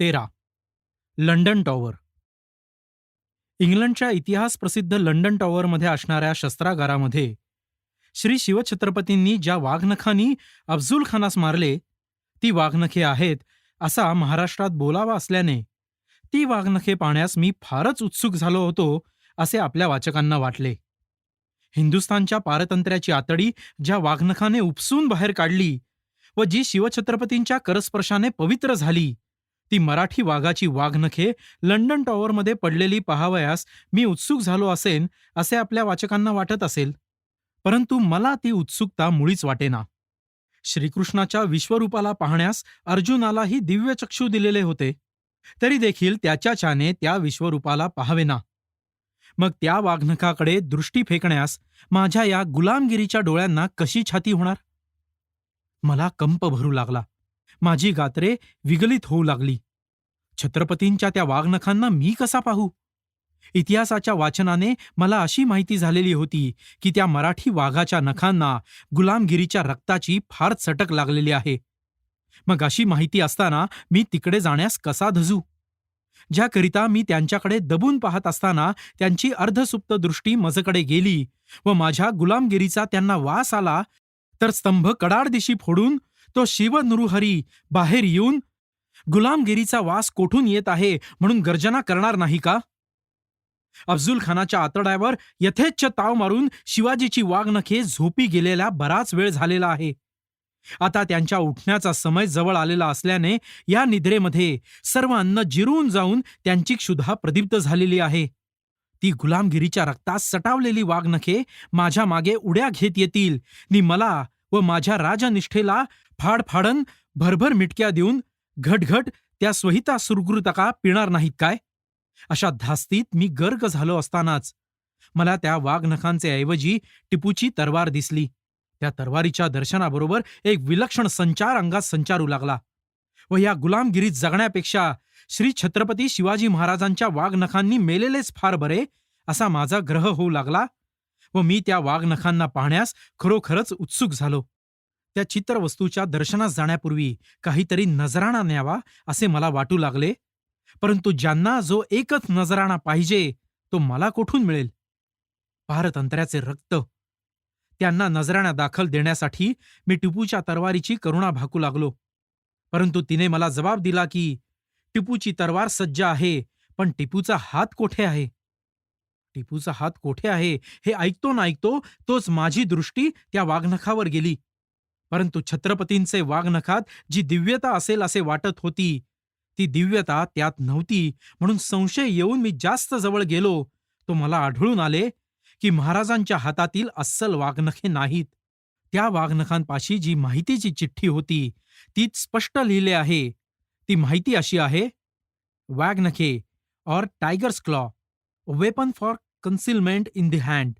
तेरा. London tower. इंग्लंडच्या इतिहास प्रसिद्ध लंडन टॉवरमध्ये असणाऱ्या शस्त्रागारामध्ये श्री शिवछत्रपतींनी ज्या वाघनखांनी अफजुल खानास मारले ती वाघनखे आहेत असा महाराष्ट्रात बोलावा असल्याने ती वाघनखे पाहण्यास मी फारच उत्सुक झालो होतो असे आपल्या वाचकांना वाटले. हिंदुस्थानच्या पारतंत्र्याची आतडी ज्या वाघनखाने उपसून बाहेर काढली व जी शिवछत्रपतींच्या करस्पर्शाने पवित्र झाली ती मराठी वाघाची वाघनखे लंडन टॉवरमध्ये पडलेली पहावयास मी उत्सुक झालो असेन असे आपल्या वाचकांना वाटत असेल. परंतु मला ती उत्सुकता मुळीच वाटेना. श्रीकृष्णाच्या विश्वरूपाला पाहण्यास अर्जुनालाही दिव्यचक्षू दिलेले होते. तरी देखील त्याच्या चाने त्या विश्वरूपाला पाहावेना. मग त्या वाघनखाकडे दृष्टी फेकण्यास माझ्या या गुलामगिरीच्या डोळ्यांना कशी छाती होणार? मला कंप भरू लागला. माझी गात्रे विगलित होऊ लागली. छत्रपतींच्या त्या वाघनखांना मी कसा पाहू? इतिहासाच्या वाचनाने मला अशी माहिती झालेली होती की त्या मराठी वाघाच्या नखांना गुलामगिरीच्या रक्ताची फार चटक लागलेली आहे. मग अशी माहिती असताना मी तिकडे जाण्यास कसा धजू? ज्याकरिता मी त्यांच्याकडे दबून पाहत असताना त्यांची अर्धसुप्त दृष्टी मजकडे गेली व माझ्या गुलामगिरीचा त्यांना वास आला तर स्तंभ कडाड दिशी फोडून तो शिव बाहेर येऊन गुलामगिरीचा वास कोठून येत आहे म्हणून गर्जना करणार नाही का? अफजुल खानाच्या आतड्यावर यथेच्छ ताव मारून शिवाजीची वाघनखे झोपी गेलेल्या बराच वेळ झालेला आहे. आता त्यांच्या उठण्याचा समय जवळ आलेला असल्याने या निद्रेमध्ये सर्व अन्न जिरून जाऊन त्यांची क्षुधा प्रदीप्त झालेली आहे. ती गुलामगिरीच्या रक्तात सटावलेली वाघनखे माझ्या मागे उड्या घेत येतील. नि मला व माझ्या राजनिष्ठेला फाडफाडन भरभर मिटक्या देऊन घटघट त्या स्वहिता सुरगृतका पिणार नाहीत काय? अशा धास्तीत मी गर्ग झालो असतानाच मला त्या वाघनखांचे ऐवजी टिपूची तरवार दिसली. त्या तरवारीच्या दर्शनाबरोबर एक विलक्षण संचार अंगात संचारू लागला व या गुलामगिरीत जगण्यापेक्षा श्री छत्रपती शिवाजी महाराजांच्या वाघनखांनी मेलेलेच फार बरे असा माझा ग्रह होऊ लागला व मी त्या वाघनखांना पाहण्यास खरोखरच उत्सुक झालो. त्या चित्रवस्तूच्या दर्शनास जाण्यापूर्वी काहीतरी नजराणा न्यावा असे मला वाटू लागले. परंतु ज्यांना जो एकच नजराणा पाहिजे तो मला कोठून मिळेल? भारत अंतऱ्याचे रक्त. त्यांना नजराणा दाखल देण्यासाठी मी टिपूच्या तरवारीची करुणा भाकू लागलो. परंतु तिने मला जबाब दिला की टिपूची तरवार सज्ज आहे पण टिपूचा हात कोठे आहे? टिपूचा हात कोठे आहे हे ऐकतो ना ऐकतो तोच माझी दृष्टी त्या वाघनखावर गेली. परंतु छत्रपतींचे वाघनखात जी दिव्यता असेल असे वाटत होती ती दिव्यता त्यात नव्हती. म्हणून संशय येऊन मी जास्त जवळ गेलो. तो मला आढळून आले की महाराजांच्या हातातील अस्सल वाघनखे नाहीत. त्या वाघनखांपाशी जी माहितीची चिठ्ठी होती तीच स्पष्ट लिहिले आहे. ती माहिती अशी आहे waghnakh or tiger's claw weapon for concealment in the hand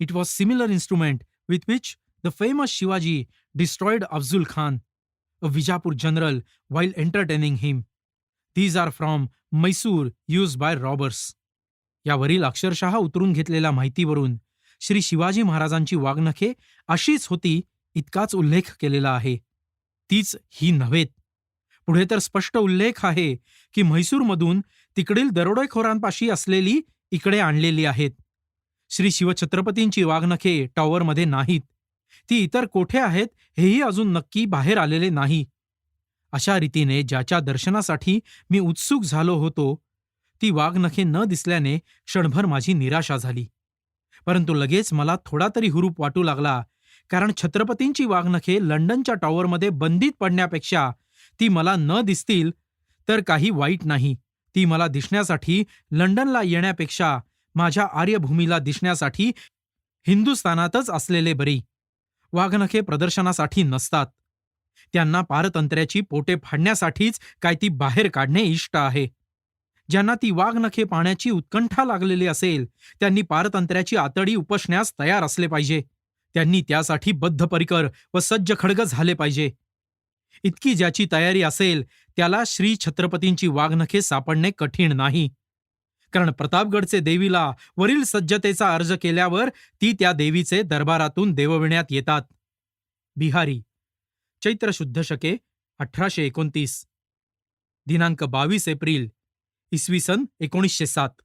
it was similar instrument with which the famous Shivaji destroyed Afzal Khan a Bijapur general while entertaining him. These are from Mysore used by robbers. यावरील अक्षरशः उतरून घेतलेल्या माहितीवरून श्री शिवाजी महाराजांची वागणखे अशीच होती इतकाच उल्लेख केलेला आहे तीच ही नव्हेत पुढे तर स्पष्ट उल्लेख आहे की म्हैसूरमधून तिकडील दरोडेखोरांपाशी असलेली इकडे आणलेली आहेत श्री शिवछत्रपतींची वाघनखे टॉवरमध्ये नाहीत ती इतर कोठे आहेत हेही अजून नक्की बाहेर आलेले नाही. अशा रीतीने ज्याच्या दर्शनासाठी मी उत्सुक झालो होतो ती वाघनखे न दिसल्याने क्षणभर माझी निराशा झाली. परंतु लगेच मला थोडा तरी हुरूप वाटू लागला कारण छत्रपतींची वाघनखे लंडनच्या टॉवरमध्ये बंदीत पडण्यापेक्षा ती मला न दिसतील तर काही वाईट नाही. ती मला दिसण्यासाठी लंडनला येण्यापेक्षा माझ्या आर्यभूमीला दिसण्यासाठी हिंदुस्थानातच असलेले बरी. वाघनखे प्रदर्शनासाठी नसतात. त्यांना पारतंत्र्याची पोटे फाडण्यासाठीच काय ती बाहेर काढणे इष्ट आहे. ज्यांना ती वाघनखे पाहण्याची उत्कंठा लागलेली असेल त्यांनी पारतंत्र्याची आतडी उपसण्यास तयार असले पाहिजे. त्यांनी त्यासाठी बद्धपरिकर व सज्ज खडग झाले पाहिजे. इतकी ज्याची तयारी असेल त्याला श्री छत्रपतींची वाघनखे सापडणे कठीण नाही. कारण प्रतापगडचे देवीला वरील सज्जतेचा अर्ज केल्यावर ती त्या देवीचे दरबारातून देवविण्यात येतात. बिहारी. चैत्र शुद्ध शके अठराशे एकोणतीस. दिनांक बावीस एप्रिल इसवी सन एकोणीसशे सात.